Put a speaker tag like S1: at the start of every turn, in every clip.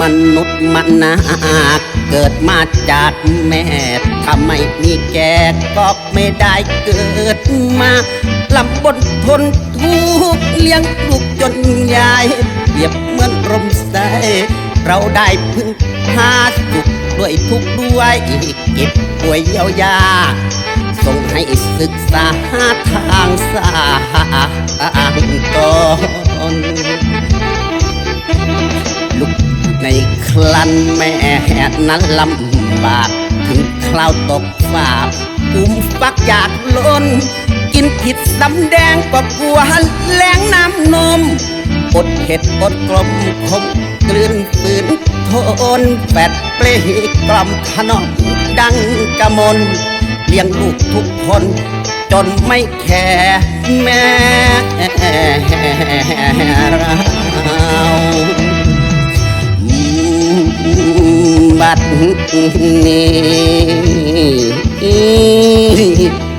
S1: มนุษย์มนาเกิดมาจากแม่ถ้าไม่มีแกก็ไม่ได้เกิดมาลำบนทนทุกข์เลี้ยงลูกจนยายเปรียบเหมือนรมใสเราได้พึ่งพาสุขด้วยทุกด้วยเก็บป่วยเยียวยาส่งให้ศึกษาหาทางสางตน ในคลันแม่หนั้นลำบาก ถึงคราวตกฝากอุ้มฟักอยากล้น กินผิดสำแดงก็กลัวแรงน้ำนม อดเห็ดอดกลมคมกลืนฝืนทนแปดเปลกล่อมขนมดังกระมนเลี้ยงลูกทุกคน จนไม่แคร์แม่เรา ดนี้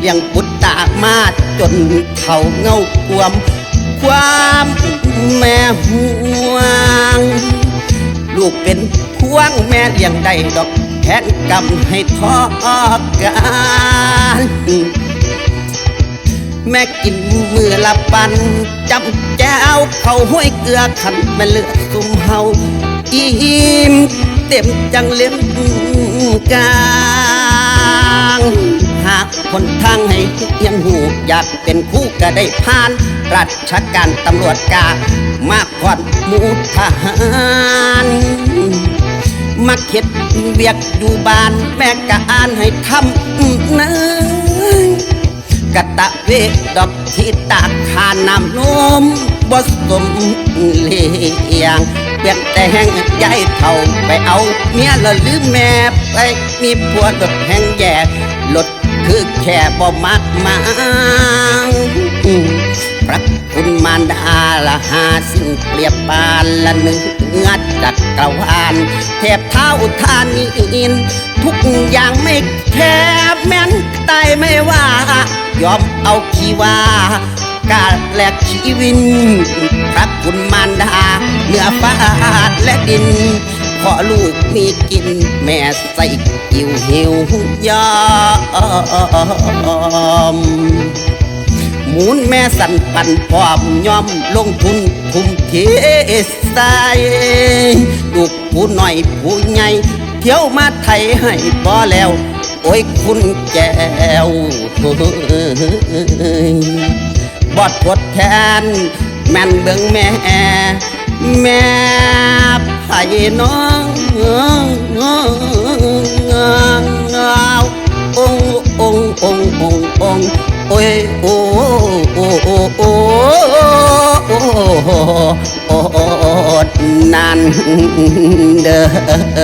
S1: ยังปุตตามาจนเขาเงาความ ความแม่ห่วง ลูกเป็นพวงแม่เลี้ยงได้ดอกแทนกรรมให้ทอกันแม่กินมือละปันจำแจ้วเขาห้วยเกลือขันแม่เลือดซุ่มเฮาอิ่ม เต็มจังเลี้ยงกลางหากคนทางให้เอียงหูอยากเป็นคู่ก็ได้ผ่านราชการตำรวจกามากกว่ามูทหารมาเข็ดเวียกอยู่บ้านแม่กะอ่านให้ทำนะกะตะเวกดอกที่ตากขานำนมบสมเลียง เปลี่ยนแต่แห้งใหญ่เท่าไปเอาเมียละลืมแม่ไปมีผัวดดแห้งแย่ลดคือแค่บ่มักมังพระคุณมารดาละหาสิ่งเปรียบปานละหนึ่งงัดจักกรวาลเทพเท้าทานิน ทุกอย่างไม่แคบแม้นตายไม่ว่า ยอมเอาชีวา กาแลกชีวินพระคุณมารดาเหนือฟ้าและดินขอลูกมีกินแม่ใส่กิวหิวยอมหมุนแม่สันปันพร้อมยอมลงทุนทุ่มเทใส่ลูกผู้หน้อยผู้ใหญ่เที่ยวมาไทยให้บ่แล้ว โอ้ยคุณแก้ว บอดทดแทน แม่นเบิ่งแม่ แม่ไผ่น้ององององององโอ้ยโอ้โอ้โอ้โอ้โอ้โอ้นั่นเด้อ